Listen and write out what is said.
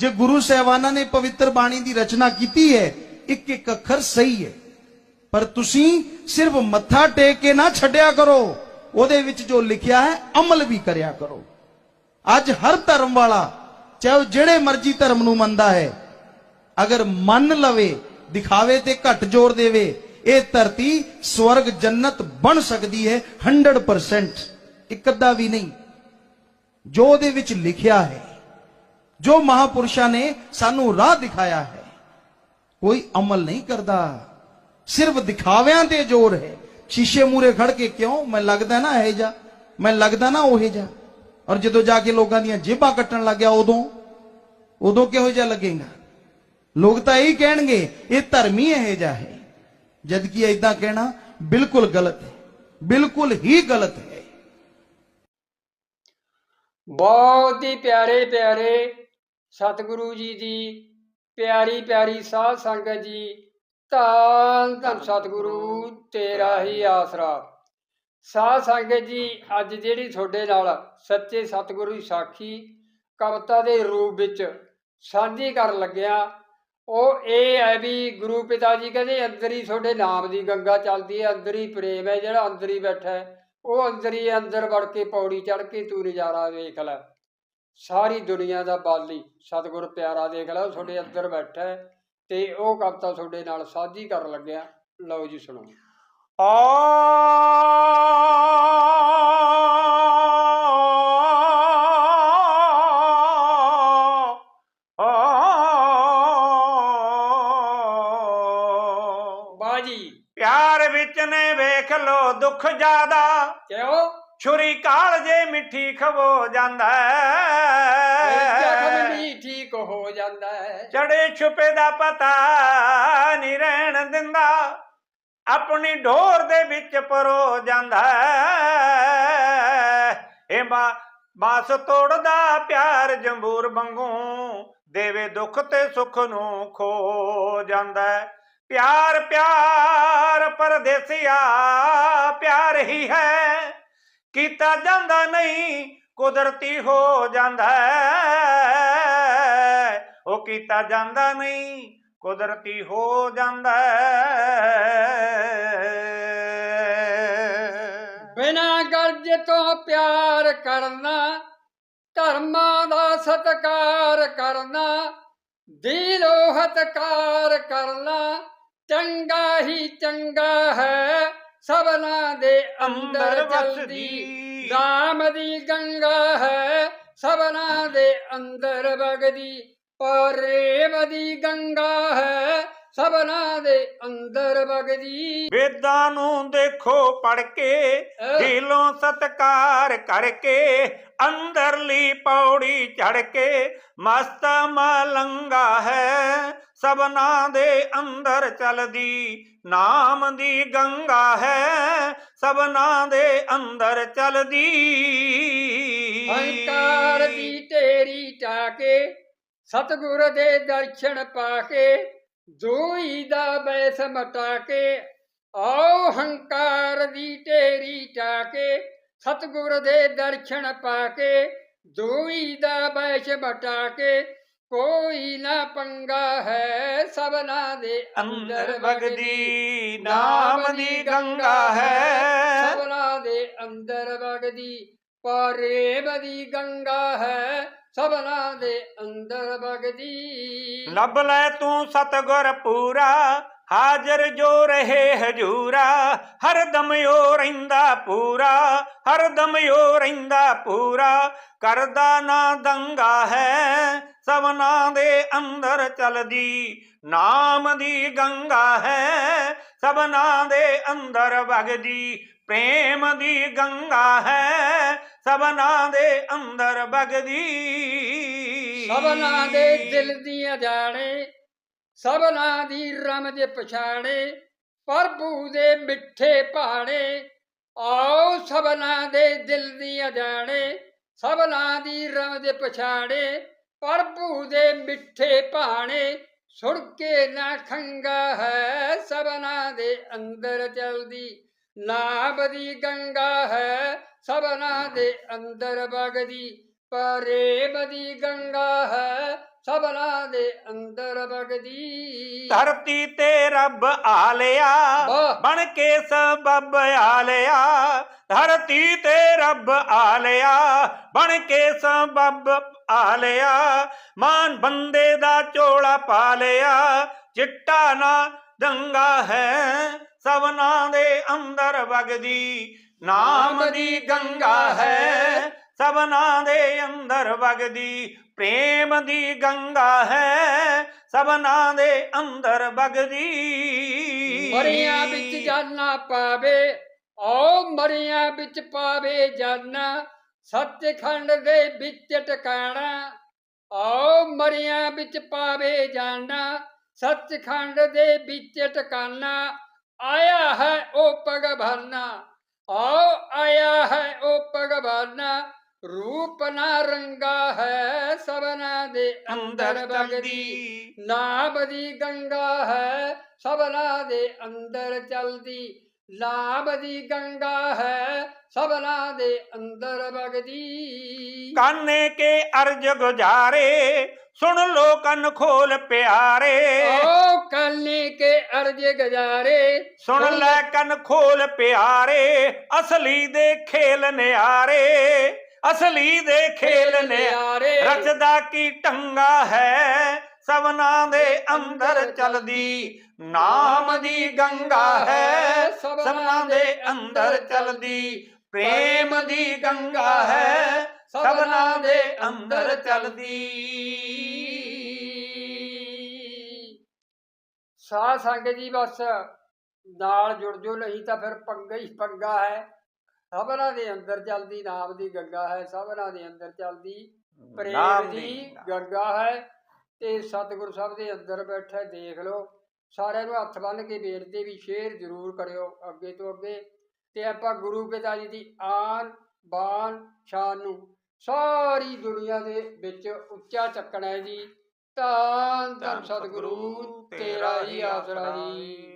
ਜੇ ਗੁਰੂ ਸਾਹਿਬਾਨਾਂ ਨੇ ਪਵਿੱਤਰ ਬਾਣੀ ਦੀ ਰਚਨਾ ਕੀਤੀ ਹੈ, ਇੱਕ ਇੱਕ ਅੱਖਰ ਸਹੀ ਹੈ। ਪਰ ਤੁਸੀਂ ਸਿਰਫ ਮੱਥਾ ਟੇਕ ਕੇ ਨਾ ਛੱਡਿਆ ਕਰੋ। ਉਹਦੇ ਵਿੱਚ ਜੋ ਲਿਖਿਆ ਹੈ, ਅਮਲ ਵੀ ਕਰਿਆ ਕਰੋ। ਅੱਜ ਹਰ ਧਰਮ ਵਾਲਾ, ਚਾਹੇ ਉਹ ਜਿਹੜੇ ਮਰਜ਼ੀ ਧਰਮ ਨੂੰ ਮੰਨਦਾ ਹੈ, ਅਗਰ ਮੰਨ ਲਵੇ, ਦਿਖਾਵੇ ਤੇ ਘੱਟ ਜ਼ੋਰ ਦੇਵੇ, ਇਹ ਧਰਤੀ ਸਵਰਗ ਜੰਨਤ ਬਣ ਸਕਦੀ ਹੈ 100% ਇੱਕ ਅੱਧਾ ਵੀ ਨਹੀਂ। ਜੋ ਉਹਦੇ ਵਿੱਚ ਲਿਖਿਆ ਹੈ ਜੋ ਮਹਾਪੁਰਸ਼ਾਂ ਨੇ ਸਾਨੂੰ ਰਾਹ ਦਿਖਾਇਆ ਹੈ, ਕੋਈ ਅਮਲ ਨਹੀਂ ਕਰਦਾ। ਸਿਰਫ ਦਿਖਾਵਿਆਂ ਤੇ ਜ਼ੋਰ ਹੈ। ਸ਼ੀਸ਼ੇ ਮੂਰੇ ਖੜ ਕੇ ਕਿਉਂ? ਮੈਂ ਲੱਗਦਾ ਨਾ ਇਹ ਜਾ ਮੈਂ ਲੱਗਦਾ ਨਾ ਉਹ ਜਾ ਔਰ ਜਦੋਂ ਜਾ ਕੇ ਲੋਕਾਂ ਦੀਆਂ ਜੇਬਾਂ ਕੱਟਣ ਲੱਗਿਆ ਉਦੋਂ ਉਦੋਂ ਕਿਹੋ ਜਿਹਾ ਲੱਗੇਗਾ? ਲੋਕ ਤਾਂ ਇਹੀ ਕਹਿਣਗੇ, ਇਹ ਧਰਮੀ ਇਹ ਜਾ ਹੈ। ਜਦ ਕਿ ਐਦਾਂ ਕਹਿਣਾ ਬਿਲਕੁਲ ਗਲਤ ਹੈ। ਬਿਲਕੁਲ ਹੀ ਗਲਤ ਹੈ। ਬਹੁਤ ਹੀ ਪਿਆਰੇ ਪਿਆਰੇ ਸਤਿਗੁਰੂ ਜੀ ਦੀ ਪਿਆਰੀ ਪਿਆਰੀ ਸਾਧ ਸੰਗਤ ਜੀ, ਧੰਨ ਧੰਨ ਸਤਿਗੁਰੂ ਤੇਰਾ ਹੀ ਆਸਰਾ। ਸਾਧ ਸੰਗਤ ਜੀ, ਅੱਜ ਜਿਹੜੀ ਤੁਹਾਡੇ ਨਾਲ ਸੱਚੇ ਸਤਿਗੁਰੂ ਦੀ ਸਾਖੀ ਕਵਿਤਾ ਦੇ ਰੂਪ ਵਿੱਚ ਸਾਂਝੀ ਕਰਨ ਲੱਗਿਆ, ਉਹ ਇਹ ਹੈ ਵੀ ਗੁਰੂ ਪਿਤਾ ਜੀ ਕਹਿੰਦੇ, ਅੰਦਰ ਹੀ ਤੁਹਾਡੇ ਨਾਮ ਦੀ ਗੰਗਾ ਚੱਲਦੀ ਹੈ, ਅੰਦਰ ਹੀ ਪ੍ਰੇਮ ਹੈ, ਜਿਹੜਾ ਅੰਦਰ ਹੀ ਬੈਠਾ ਹੈ, ਉਹ ਅੰਦਰ ਹੀ ਅੰਦਰ ਵੜ ਕੇ ਪੌੜੀ ਚੜ ਕੇ ਤੂੰ ਨਜ਼ਾਰਾ ਵੇਖ ਲੈ। ਸਾਰੀ ਦੁਨੀਆ ਦਾ ਬਾਲੀ ਸਤਿਗੁਰ ਪਿਆਰਾ ਦੇਖ ਲੈ ਉਹ ਤੁਹਾਡੇ ਅੰਦਰ ਬੈਠਾ ਤੇ ਉਹ ਕਵਿਤਾ ਤੁਹਾਡੇ ਨਾਲ ਸਾਂਝੀ ਕਰਨ ਲੱਗਿਆ ਲਓ ਜੀ ਸੁਣੋ ਬਾਜੀ ਪਿਆਰ ਵਿੱਚ ਨੇ ਵੇਖ ਲੋ ਦੁੱਖ ਜ਼ਿਆਦਾ ਕਿਉਂ ਛੁਰੀ ਕਾਲ ਜੇ ਮਿੱਠੀ ਖਵੋ ਜਾਂਦਾ ਜ਼ਖਮ ਹੈ ਵੀ ਠੀਕ ਹੋ ਜਾਂਦਾ ਹੈ। ਚੜੇ ਛੁਪੇ ਦਾ ਪਤਾ ਨਹੀਂ ਰਹਿਣ ਦਿੰਦਾ। ਆਪਣੀ ਢੋਰ ਦੇ ਵਿੱਚ ਪਰੋ ਜਾਂਦਾ ਹੈ। ਇਹ ਮਾ ਮਾਸ ਤੋੜਦਾ ਪਿਆਰ ਜੰਬੂਰ ਵਾਂਗੂ ਦੇਵੇ ਦੁੱਖ ਤੇ ਸੁੱਖ ਨੂੰ ਖੋ ਜਾਂਦਾ। ਪਿਆਰ ਪਿਆਰ ਪਰਦੇਸੀਆ ਪਿਆਰ ਹੀ ਹੈ। ਕੀਤਾ ਜਾਂਦਾ ਨਹੀਂ, ਕੁਦਰਤੀ ਹੋ ਜਾਂਦਾ ਉਹ ਕੀਤਾ ਜਾਂਦਾ ਨਹੀਂ, ਕੁਦਰਤੀ ਹੋ ਜਾਂਦਾ ਹੈ। ਬਿਨਾਂ ਗਰਜ ਤੋਂ ਪਿਆਰ ਕਰਨਾ, ਧਰਮਾਂ ਦਾ ਸਤਕਾਰ ਕਰਨਾ, ਦਿਲੋਂ ਹਤਕਾਰ ਕਰਨਾ, ਚੰਗਾ ਹੀ ਚੰਗਾ ਹੈ। ਸਭਨਾ ਦੇ ਅੰਦਰ ਚਲਦੀ। ਰਾਮ ਦੀ ਗੰਗਾ ਹੈ। ਸਭਨਾ ਦੇ ਅੰਦਰ ਵਗਦੀ। ਪ੍ਰੇਮ ਦੀ ਗੰਗਾ ਹੈ। ਸਭਨਾ ਦੇ ਅੰਦਰ ਵਗਦੀ ਵੇਦਾਂ ਨੂੰ ਦੇਖੋ ਪੜ ਕੇ। ਦਿਲੋਂ ਸਤਕਾਰ ਕਰਕੇ ਅੰਦਰਲੀ ਪੌੜੀ ਚੜ ਕੇ ਮਸਤ ਮਲੰਗਾ ਹੈ ਸਭਨਾ ਦੇ ਅੰਦਰ ਚਲਦੀ ਨਾਮ ਦੀ ਗੰਗਾ ਹੈ ਸਭਨਾ ਦੇ ਅੰਦਰ ਚਲਦੀ ਹੰਕਾਰ ਦੀ ਢੇਰੀ ਟਾਕੇ ਸਤਿਗੁਰ ਦੇ ਦਰਸ਼ਨ ਪਾ ਕੇ ਜੋਈ ਦਾ ਬੈਸ ਮਟਾ ਕੇ ਆਓ ਹੰਕਾਰ ਦੀ ਢੇਰੀ ਟਾਕੇ ਸਤਿਗੁਰ ਦੇ ਦਰਸ਼ਨ ਪਾ ਕੇ ਜੋਈ ਦਾ ਬੈਸ ਮਟਾ ਕੇ ਕੋਈ ਨਾ ਪੰਗਾ ਹੈ ਸਭਨਾ ਦੇ ਅੰਦਰ ਵਗਦੀ ਨਾਮ ਦੀ ਗੰਗਾ ਹੈ ਸਭਨਾ ਦੇ ਅੰਦਰ ਵਗਦੀ ਪ੍ਰੇਮ ਦੀ ਗੰਗਾ ਹੈ, ਸਭਨਾ ਦੇ ਅੰਦਰ ਵਗਦੀ। ਲੱਭ ਲੈ ਤੂੰ ਸਤਗੁਰ ਪੂਰਾ, ਹਾਜ਼ਰ ਜੋ ਰਹੇ ਹਜੂਰਾ। ਹਰਦਮ ਓ ਰਹਿੰਦਾ ਪੂਰਾ ਹਰਦਮ ਓ ਰਹਿੰਦਾ ਪੂਰਾ। ਕਰਦਾ ਨਾ ਦੰਗਾ ਹੈ, ਸਭਨਾ ਦੇ ਅੰਦਰ ਚਲਦੀ। ਨਾਮ ਦੀ ਗੰਗਾ ਹੈ, ਸਭਨਾ ਦੇ ਅੰਦਰ ਵਗਦੀ। ਪ੍ਰੇਮ ਦੀ ਗੰਗਾ ਹੈ ਸਭਨਾ ਦੇ ਅੰਦਰ ਬਗਦੀ। ਸਭਨਾ ਦੇ ਦਿਲ ਦੀਆਂ ਜਾਣੇ, ਸਭਨਾ ਦੀ ਰਮ ਦੇ ਪਛਾਣੇ, ਪ੍ਰਭੂ ਦੇ ਮਿੱਠੇ ਭਾਣੇ। ਆਓ ਸਭਨਾ ਦੇ ਦਿਲ ਦੀਆਂ ਜਾਣੇ, ਸਭਨਾ ਦੀ ਰਮ ਦੇ ਪਛਾਣੇ, ਪ੍ਰਭੂ ਦੇ ਮਿੱਠੇ ਭਾਣੇ। ਸੁਣ ਕੇ ਨਾ ਖੰਗਾ ਹੈ ਸਭਨਾ ਦੇ ਅੰਦਰ ਚਲਦੀ। ਨਾਮ ਦੀ ਗੰਗਾ ਹੈ ਸਭਨਾ ਦੇ ਅੰਦਰ ਵਗਦੀ ਪ੍ਰੇਮ ਦੀ ਗੰਗਾ ਹੈ ਸਭਨਾ ਦੇ ਅੰਦਰ ਵਗਦੀ। ਧਰਤੀ ਤੇ ਰੱਬ ਆਲਿਆ ਵਾਹ। ਬਣ ਕੇ ਸਬਬ ਆਲਿਆ। ਧਰਤੀ ਤੇ ਰੱਬ ਆਲਿਆ ਬਣ ਕੇ ਸਬਬ ਆਲਿਆ। ਮਾਨ ਬੰਦੇ ਦਾ ਚੋਲਾ ਪਾ ਲਿਆ ਚਿੱਟਾ ਨਾ ਦੰਗਾ ਹੈ ਸਭਨਾ ਦੇ ਅੰਦਰ ਵਗਦੀ। ਨਾਮ ਦੀ ਗੰਗਾ ਹੈ ਸਭਨਾ ਦੇ ਅੰਦਰ ਵਗਦੀ। ਪ੍ਰੇਮ ਦੀ ਗੰਗਾ ਹੈ ਸਭਨਾ ਦੇ ਅੰਦਰ ਵਗਦੀ। ਮਰੀਆਂ ਵਿੱਚ ਜਾਨਾ ਪਾਵੇ ਓ ਮਰੀਆਂ ਵਿੱਚ ਪਾਵੇ ਜਾਨਾ। ਸੱਚਖੰਡ ਦੇ ਵਿੱਚ ਟਿਕਾਣਾ ਓ ਮਰੀਆਂ ਵਿੱਚ ਪਾਵੇ ਜਾਨਾ। ਸੱਚਖੰਡ ਦੇ ਵਿੱਚ ਟਿਕਾਣਾ ਆਇਆ ਹੈ ਓ ਭਗਵਾਨਾ। ਆਓ ਆਇਆ ਹੈ ਓ ਭਗਵਾਨਾ ਰੂਪ ਨਾ ਰੰਗਾ ਹੈ ਸਭਨਾ ਦੇ ਅੰਦਰ ਚਲਦੀ। ਨਾਮ ਦੀ ਗੰਗਾ ਹੈ ਸਭਨਾ ਦੇ ਅੰਦਰ ਚਲਦੀ। ਨਾਮ ਦੀ ਗੰਗਾ ਹੈ ਸਭਨਾ ਦੇ ਅੰਦਰ ਵਗਦੀ ਕਾਨੇ ਕੇ ਅਰਜ ਗੁਜਾਰੇ ਸੁਣ ਲੋ ਕੰਨ ਖੋਲ ਪਿਆਰੇ। ਓ ਕੰਨੇ ਕੇ ਅਰਜ ਗਜਾਰੇ। ਸੁਣ ਲੈ ਕੰਨ ਖੋਲ ਪਿਆਰੇ ਅਸਲੀ ਦੇ ਖੇਲ ਨਿਆਰੇ ਅਸਲੀ ਦੇ ਖੇਲ ਨਿਆਰੇ। ਰਚਦਾ ਕੀ ਟੰਗਾ ਹੈ ਸਭਨਾ ਦੇ ਅੰਦਰ ਚਲਦੀ ਨਾਮ ਦੀ ਗੰਗਾ ਹੈ ਸਭਨਾ ਦੇ ਅੰਦਰ ਚਲਦੀ। ਪ੍ਰੇਮ ਦੀ ਗੰਗਾ ਹੈ ਸਭਨਾ ਦੇ ਅੰਦਰ ਚਲਦੀ। ਸਾਧ ਸੰਗਤ ਜੀ ਬਸ ਨਾਲ ਜੁੜ ਜੋ ਨਹੀਂ ਤਾਂ ਫਿਰ ਪੰਗਾ ਹੀ ਪੰਗਾ ਹੈ। ਸਭਨਾ ਦੇ ਅੰਦਰ ਚੱਲਦੀ ਨਾਮ ਦੀ ਗੰਗਾ ਹੈ। ਸਭਨਾ ਦੇ ਅੰਦਰ ਚੱਲਦੀ ਪ੍ਰੇਮ ਦੀ ਗੰਗਾ। ਹੈ ਤੇ ਸਤਿਗੁਰੂ ਸਾਹਿਬ ਦੇ ਅੰਦਰ ਬੈਠਾ ਦੇਖ ਲਓ। ਸਾਰਿਆਂ ਨੂੰ ਹੱਥ ਬੰਨ੍ਹ ਕੇ ਬੇਨਤੀ ਵੀ ਸ਼ੇਅਰ ਜ਼ਰੂਰ ਕਰਿਓ ਅੱਗੇ ਤੋਂ ਅੱਗੇ। ਤੇ ਆਪਾਂ ਗੁਰੂ ਪਿਤਾ ਜੀ ਦੀ ਆਨ ਬਾਨ ਸ਼ਾਨ ਨੂੰ ਸਾਰੀ ਦੁਨੀਆ ਦੇ ਵਿੱਚ ਉੱਚਾ ਚੱਕਣਾ ਹੈ ਜੀ। ਧੰਨ ਧੰਨ ਸਤਿਗੁਰੂ ਤੇਰਾ ਹੀ ਆਸਰਾ ਜੀ।